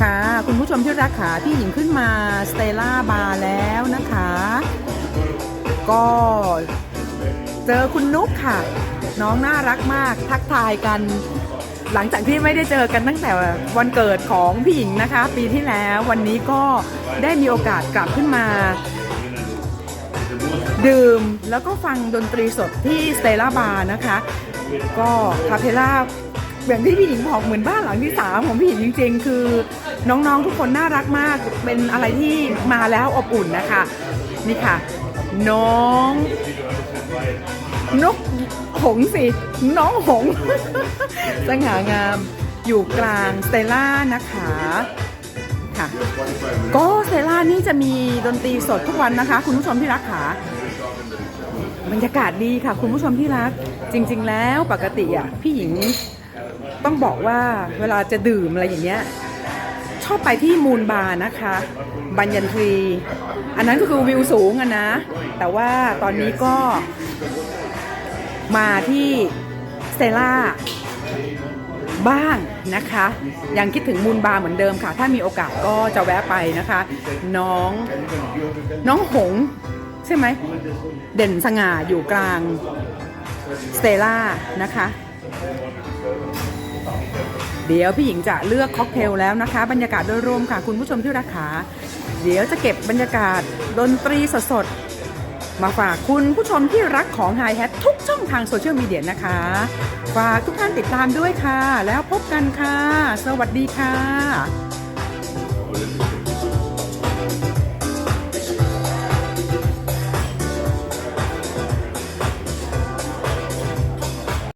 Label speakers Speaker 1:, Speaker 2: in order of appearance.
Speaker 1: ค่ะ คุณผู้ชมที่รักขาพี่หญิงขึ้นมาสเตล่าบาร์แล้วนะคะ ก็เจอคุณนุ๊กค่ะ น้องน่ารักมากทักทายกัน หลังจากที่ไม่ได้เจอกันตั้งแต่วันเกิดของพี่หญิงนะคะ ปีที่แล้ววันนี้ก็ได้มีโอกาสกลับขึ้นมา ดื่มแล้วก็ฟังดนตรีสดที่สเตล่าบาร์นะคะ ก็คาเพล่า อย่างที่พี่หญิงบอกเหมือนบ้านหลังที่สามของพี่หญิงจริง ๆ คือน้องๆทุกคนน่ารักมาก เป็นอะไรที่มาแล้วอบอุ่นนะคะ นี่ค่ะ น้องนกหงส์สิน้องหงส์สง่างามอยู่กลางสเตล่านะคะค่ะก็สเตล่านี่จะมีดนตรีสดทุกวันนะคะ คุณผู้ชมที่รักขาบรรยากาศดีค่ะ คุณผู้ชมที่รัก จริง ๆ แล้วปกติอะพี่หญิง ต้องบอกว่าเวลาจะดื่มอะไรอย่างเงี้ยชอบไปที่มูลบาร์นะคะ บัญญันทรี อันนั้นก็คือวิวสูงอะนะ แต่ว่าตอนนี้ก็มาที่สเตล่าบ้างนะคะ ยังคิดถึงมูลบาร์เหมือนเดิมค่ะ ถ้ามีโอกาสก็จะแวะไปนะคะ น้องน้องหง ใช่ไหม เด่นสง่าอยู่กลางสเตล่านะคะ เดี๋ยวพี่หญิงจะเลือกค็อกเทลแล้วนะคะ บรรยากาศโดยรวมค่ะ คุณผู้ชมที่รักขาเดี๋ยวจะเก็บบรรยากาศดนตรีสดๆ มาฝากคุณผู้ชมที่รักของ Hi Hat ทุกช่องทางโซเชียลมีเดียนะคะ ฝากทุกท่านติดตามด้วยค่ะ แล้วพบกันค่ะ สวัสดีค่ะ